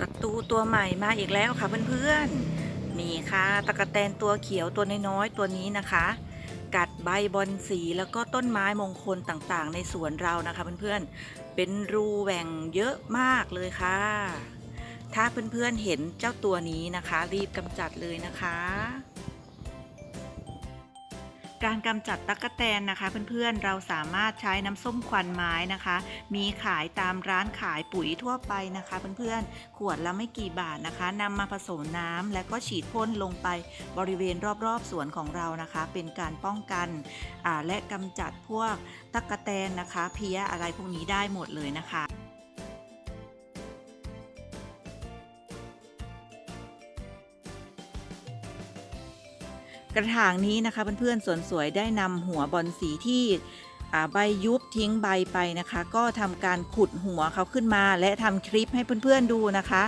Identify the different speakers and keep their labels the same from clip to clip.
Speaker 1: ศัตรูตัวใหม่มาอีกแล้วค่ะเพื่อนๆนี่ค่ะตะกะแตนตัวเขียวตัวน้อยๆตัวนี้นะคะ กัดใบบอนสีแล้วก็ต้นไม้มงคลต่างๆ ในสวนเรานะคะเพื่อนๆเป็นรูแหว่งเยอะมากเลยค่ะ ถ้าเพื่อนๆเห็นเจ้าตัวนี้นะคะ รีบกำจัดเลยนะคะ การกำจัดตั๊กแตนนะคะเพื่อนๆเราสามารถใช้น้ำส้มควันไม้นะคะ มีขายตามร้านขายปุ๋ยทั่วไปนะคะเพื่อนๆขวดละไม่กี่บาทนะคะนำมาผสมน้ำและก็ฉีดพ่นลงไปบริเวณรอบๆสวนของเรานะคะ เป็นการป้องกันและกำจัดพวกตั๊กแตนนะคะ เพี้ยอะไรพวกนี้ได้หมดเลยนะคะ กระถางนี้นะคะเพื่อนๆสวนสวยได้นำหัวบอนสีที่ใบยุบทิ้งใบไปนะคะ ก็ทำการขุดหัวเขาขึ้นมา และทำคลิปให้เพื่อนๆดูนะคะ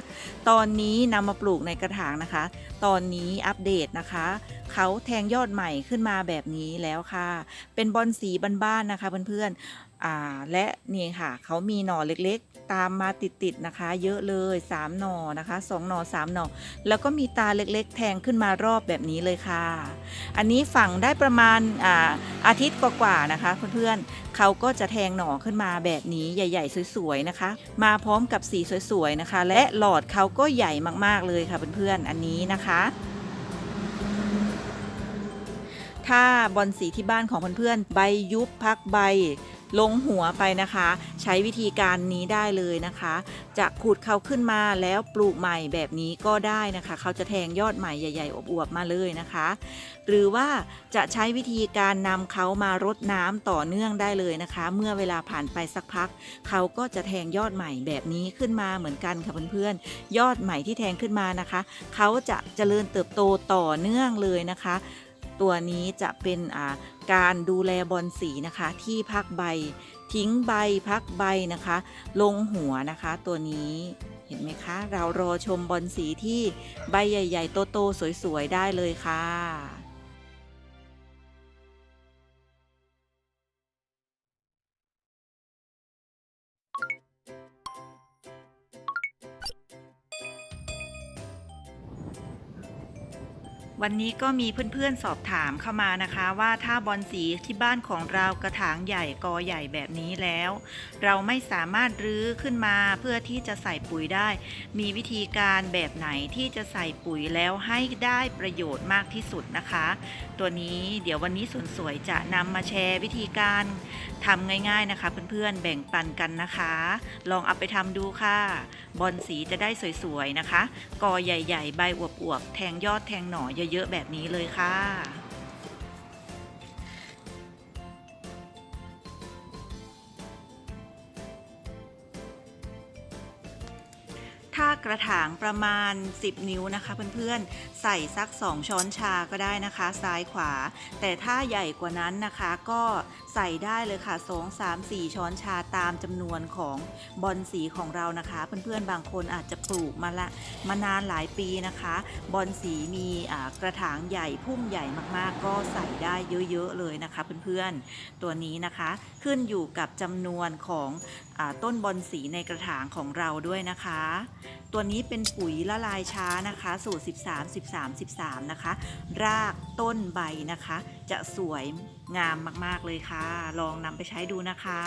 Speaker 1: ตอนนี้นำมาปลูกในกระถางนะคะ ตอนนี้อัปเดตนะคะเขาแทงยอดใหม่ขึ้นมาแบบนี้แล้วค่ะ เป็นบอนสีบ้านๆนะคะเพื่อนๆและนี่ค่ะ เขามีหน่อเล็กๆ ตามมาติดๆนะคะ เยอะเลย 3 หน่อนะคะ2หน่อ3หน่อแล้วก็มีตาเล็กๆ แทงขึ้นมารอบแบบนี้เลยค่ะ อันนี้ฝังได้ประมาณอาอาทิตย์กว่าๆนะคะเพื่อนๆเขาก็จะแทงหน่อขึ้นมาแบบนี้ใหญ่ ๆ สวยๆนะคะ มาพร้อมกับสีสวยๆนะคะ และหลอดเขาก็ใหญ่มากๆเลยค่ะเพื่อนๆอันนี้นะคะ ถ้าบอนสีที่บ้านของเพื่อนๆใบยุบพักใบ ลงหัวไปนะคะ ใช้วิธีการนี้ได้เลยนะคะ จะขุดเขาขึ้นมาแล้วปลูกใหม่แบบนี้ก็ได้นะคะ เขาจะแทงยอดใหม่ใหญ่ ๆอวบๆมาเลยนะคะ หรือว่าจะใช้วิธีการนำเขามารดน้ำต่อเนื่องได้เลยนะคะ เมื่อเวลาผ่านไปสักพัก เขาก็จะแทงยอดใหม่แบบนี้ขึ้นมาเหมือนกันค่ะเพื่อนๆยอดใหม่ที่แทงขึ้นมานะคะ เขาจะเจริญเติบโตต่อเนื่องเลยนะคะ ตัวนี้จะเป็นการดูแลบอลสีนะคะที่พักใบ ทิ้งใบพักใบนะคะ ลงหัวนะคะตัวนี้เห็นไหมคะ เรารอชมบอลสีที่ใบใหญ่ ๆ โต ๆ สวย ๆ ได้เลยค่ะ วันนี้ก็มีเพื่อนๆสอบถามเข้ามานะคะว่าถ้าบอลสีที่บ้านของเรากระถางใหญ่กอใหญ่แบบนี้แล้ว เราไม่สามารถรื้อขึ้นมาเพื่อที่จะใส่ปุ๋ยได้ มีวิธีการแบบไหนที่จะใส่ปุ๋ยแล้วให้ได้ประโยชน์มากที่สุดนะคะ ตัวนี้เดี๋ยววันนี้สวนสวยจะนำมาแชร์วิธีการทำง่าย ๆนะคะ เพื่อนๆแบ่งปันกันนะคะ ลองเอาไปทำดูค่ะบอลสีจะได้สวยๆนะคะกอใหญ่ ๆ ใบอวบๆแทงยอดแทงหน่อเยอะๆแบบนี้เลยค่ะ ถ้ากระถางประมาณ 10 นิ้วนะคะเพื่อนๆ ใส่สัก 2 ช้อนชาก็ได้นะคะ ซ้ายขวา แต่ถ้าใหญ่กว่านั้นนะคะก็ใส่ได้เลยค่ะ 2 3 4 ช้อนชาตามจำนวนของบอลสีของเรานะคะ เพื่อนๆ บางคนอาจจะปลูกมาละมานานหลายปีนะคะ บอลสีมีกระถางใหญ่พุ่มใหญ่มากๆ ก็ใส่ได้เยอะๆเลยนะคะเพื่อนๆ ตัวนี้นะคะขึ้นอยู่กับจำนวนของอต้นบอลสีในกระถางของเราด้วยนะคะตัวนี้เป็นปุ๋ยละลายช้านะคะ สูตร 13 13 13 นะคะ รากต้นใบนะคะ จะสวยงามมากๆเลยค่ะ ลองนำไปใช้ดูนะคะ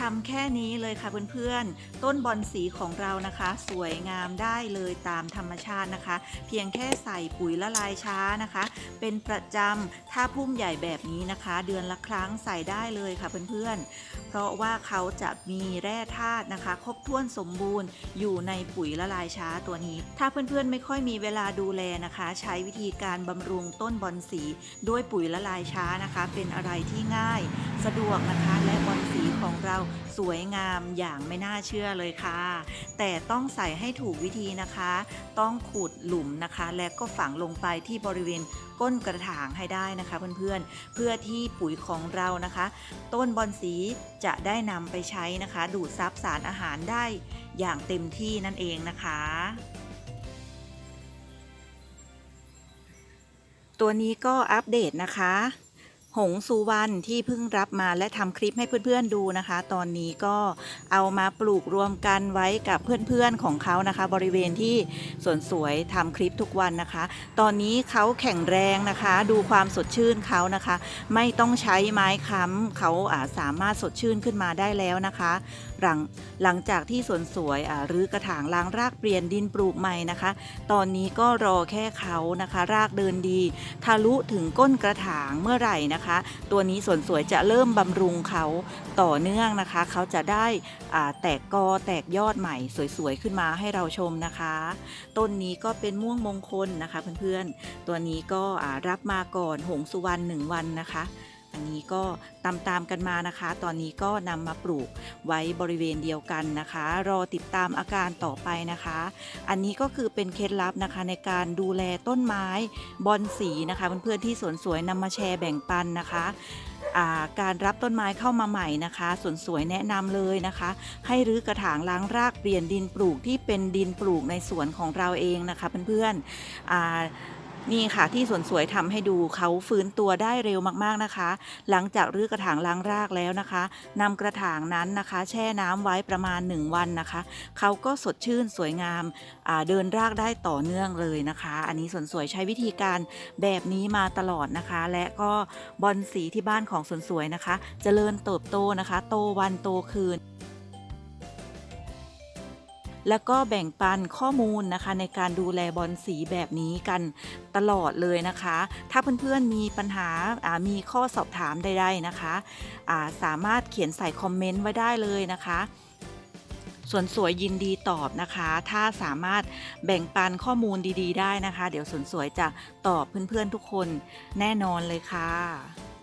Speaker 1: ทำแค่นี้เลยค่ะเพื่อนๆ ต้นบอนสีของเรานะคะ สวยงามได้เลยตามธรรมชาตินะคะ เพียงแค่ใส่ปุ๋ยละลายช้านะคะ เป็นประจำถ้าพุ่มใหญ่แบบนี้นะคะ เดือนละครั้งใส่ได้เลยค่ะเพื่อนๆ เพราะว่าเขาจะมีแร่ธาตุนะคะ ครบถ้วนสมบูรณ์อยู่ในปุ๋ยละลายช้าตัวนี้ ถ้าเพื่อนๆไม่ค่อยมีเวลาดูแลนะคะ ใช้วิธีการบำรุงต้นบอนสี ด้วยปุ๋ยละลายช้านะคะ เป็นอะไรที่ง่าย สะดวกนะคะและบอนส ของเราสวยงามอย่างไม่น่าเชื่อเลยค่ะ แต่ต้องใส่ให้ถูกวิธีนะคะ ต้องขุดหลุมนะคะ และก็ฝังลงไปที่บริเวณก้นกระถางให้ได้นะคะเพื่อนๆ เพื่อที่ปุ๋ยของเรานะคะ ต้นบอนสีจะได้นำไปใช้นะคะ ดูดซับสารอาหารได้อย่างเต็มที่นั่นเองนะคะตัวนี้ก็อัปเดตนะคะ หงสุวรรณที่เพิ่งรับมาและทำคลิปให้เพื่อนๆดูนะคะ ตอนนี้ก็เอามาปลูกรวมกันไว้กับเพื่อนๆของเขานะคะ บริเวณที่สวนสวยทำคลิปทุกวันนะคะ ตอนนี้เขาแข็งแรงนะคะ ดูความสดชื่นเขานะคะ ไม่ต้องใช้ไม้ค้ำเขาอาสามารถสดชื่นขึ้นมาได้แล้วนะคะ หลังหลังจากที่สวนสวยอ่ารื้อกระถางล้างรากเปลี่ยนดินปลูกใหม่นะคะ ตอนนี้ก็รอแค่เขานะคะ รากเดินดี ทะลุถึงก้นกระถางเมื่อไหร่นะคะ ตัวนี้สวนสวยจะเริ่มบำรุงเขาต่อเนื่องนะคะ เขาจะได้แตกกอแตกยอดใหม่สวยๆขึ้นมาให้เราชมนะคะ ต้นนี้ก็เป็นม่วงมงคลนะคะเพื่อนๆ ตัวนี้ก็รับมาก่อนหงสุวรรณหนึ่งวันนะคะ อันนี้ก็ตามๆกันมานะคะ ตอนนี้ก็นำมาปลูกไว้บริเวณเดียวกันนะคะ รอติดตามอาการต่อไปนะคะ อันนี้ก็คือเป็นเคล็ดลับนะคะในการดูแลต้นไม้บอนสีนะคะเพื่อนๆที่สวนสวยนำมาแชร์แบ่งปันนะคะาการรับต้นไม้เข้ามาใหม่นะคะสวนสวยแนะนำเลยนะคะ ให้รื้อกระถางล้างรากเปลี่ยนดินปลูกที่เป็นดินปลูกในสวนของเราเองนะคะเพื่อนๆ นี่ค่ะที่สวนสวยทำให้ดูเขาฟื้นตัวได้เร็วมากๆนะคะ หลังจากรื้อกระถางล้างรากแล้วนะคะนำกระถางนั้นนะคะ แช่น้ำไว้ประมาณ 1 วันนะคะเขาก็สดชื่นสวยงามาเดินรากได้ต่อเนื่องเลยนะคะ อันนี้สวนสวยใช้วิธีการแบบนี้มาตลอดนะคะ และก็บอนสีที่บ้านของสวนสวยนะคะจะเจริญเติบโตนะคะ โตวันโตคืน แล้วก็แบ่งปันข้อมูลนะคะ ในการดูแลบอลสีแบบนี้กันตลอดเลยนะคะ ถ้าเพื่อนๆมีปัญหาอ่ามีข้อสอบถามใดๆนะคะอ่าสามารถเขียนใส่คอมเมนต์ไว้ได้เลยนะคะส่วนสวยยินดีตอบนะคะ ถ้าสามารถแบ่งปันข้อมูลดีๆ ได้นะคะ เดี๋ยวส่วนสวยจะตอบเพื่อนๆทุกคนแน่นอนเลยค่ะ